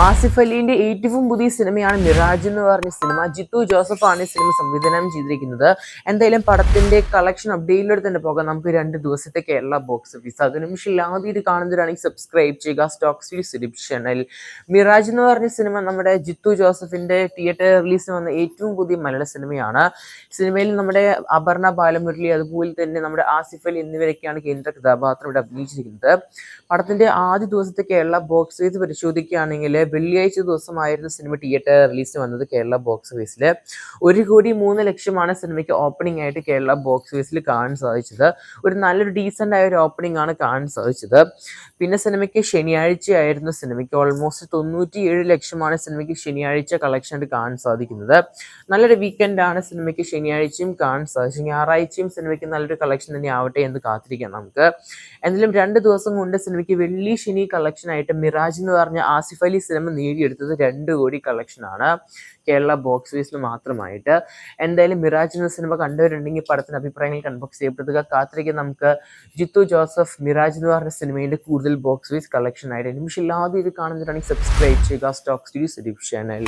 ആസിഫ് അലിന്റെ ഏറ്റവും പുതിയ സിനിമയാണ് മിറാജ് എന്ന് പറഞ്ഞ സിനിമ. ജിത്തു ജോസഫ് ആണ് ഈ സിനിമ സംവിധാനം ചെയ്തിരിക്കുന്നത്. എന്തായാലും പടത്തിന്റെ കളക്ഷൻ അപ്ഡേറ്റിലൂടെ തന്നെ പോകാം. നമുക്ക് രണ്ട് ദിവസത്തെ കേരള ബോക്സ് ഓഫീസ് അതിന് നിമിഷം ആദ്യമായിട്ട് കാണുന്നവരാണെങ്കിൽ സബ്സ്ക്രൈബ് ചെയ്യുക. Stokes series YouTube channel Mirage എന്ന് പറഞ്ഞ സിനിമ നമ്മുടെ ജിത്തു ജോസഫിന്റെ തിയേറ്റർ റിലീസ് വന്ന ഏറ്റവും പുതിയ മലയാള സിനിമയാണ്. സിനിമയിൽ നമ്മുടെ അപർണ ബാലമുരളി അതുപോലെ തന്നെ നമ്മുടെ ആസിഫ് അലി എന്നിവരൊക്കെയാണ് കേന്ദ്ര കഥാപാത്രം ഇവിടെ അഭിനയിച്ചിരിക്കുന്നത്. പടത്തിന്റെ ആദ്യ ദിവസത്തെ കേരള ബോക്സ് ഓഫീസ് പരിശോധിക്കുകയാണെങ്കിൽ വെള്ളിയാഴ്ച ദിവസമായിരുന്നു സിനിമ തിയേറ്റർ റിലീസ് വന്നത് കേരള ബോക്സ് ഓഫീസിൽ ഒരു കോടി മൂന്ന് ലക്ഷമാണ് സിനിമയ്ക്ക് ഓപ്പണിംഗ് ആയിട്ട് കേരള ബോക്സ് ഓഫീസിൽ കാണാൻ സാധിച്ചത്. ഒരു നല്ലൊരു ഡീസന്റ് ആയ ഒരു ഓപ്പണിംഗ് ആണ് കാണാൻ സാധിച്ചത്. പിന്നെ സിനിമയ്ക്ക് ശനിയാഴ്ചയായിരുന്നു സിനിമയ്ക്ക് ഓൾമോസ്റ്റ് തൊണ്ണൂറ്റി ഏഴ് ലക്ഷമാണ് സിനിമയ്ക്ക് ശനിയാഴ്ച കളക്ഷൻ ആയിട്ട് കാണാൻ സാധിക്കുന്നത്. നല്ലൊരു വീക്കെൻഡാണ് സിനിമയ്ക്ക് ശനിയാഴ്ചയും കാണാൻ സാധിച്ചത്. ഞായറാഴ്ചയും സിനിമയ്ക്ക് നല്ലൊരു കളക്ഷൻ തന്നെ ആവട്ടെ എന്ന് കാത്തിരിക്കാം നമുക്ക്. എന്തായാലും രണ്ട് ദിവസം കൊണ്ട് സിനിമയ്ക്ക് വെള്ളി ശനി കളക്ഷൻ ആയിട്ട് മിറാജ് എന്ന് പറഞ്ഞ ആസിഫ് അലി സിനിമ നേടിയെടുത്തത് രണ്ട് കോടി കളക്ഷനാണ് കേരള ബോക്സ് ഓഫീസിൽ മാത്രമായിട്ട്. എന്തായാലും മിറാജ് എന്ന സിനിമ കണ്ടവരുണ്ടെങ്കിൽ പടത്തിന്റെ അഭിപ്രായങ്ങൾ കൺബോക്സ് ചെയ്യപ്പെടുക. കാത്തിരിക്കാൻ നമുക്ക് ജിത്തു ജോസഫ് മിറാജ് എന്ന് പറഞ്ഞ സിനിമയുടെ കൂടുതൽ ബോക്സ് ഓഫീസ് കളക്ഷൻ ആയിട്ട്. നിമിഷമില്ലാതെ ഇത് കാണുന്നവരാണെങ്കിൽ സബ്സ്ക്രൈബ് ചെയ്യുക. Stokes സ്റ്റീസ് YouTube channel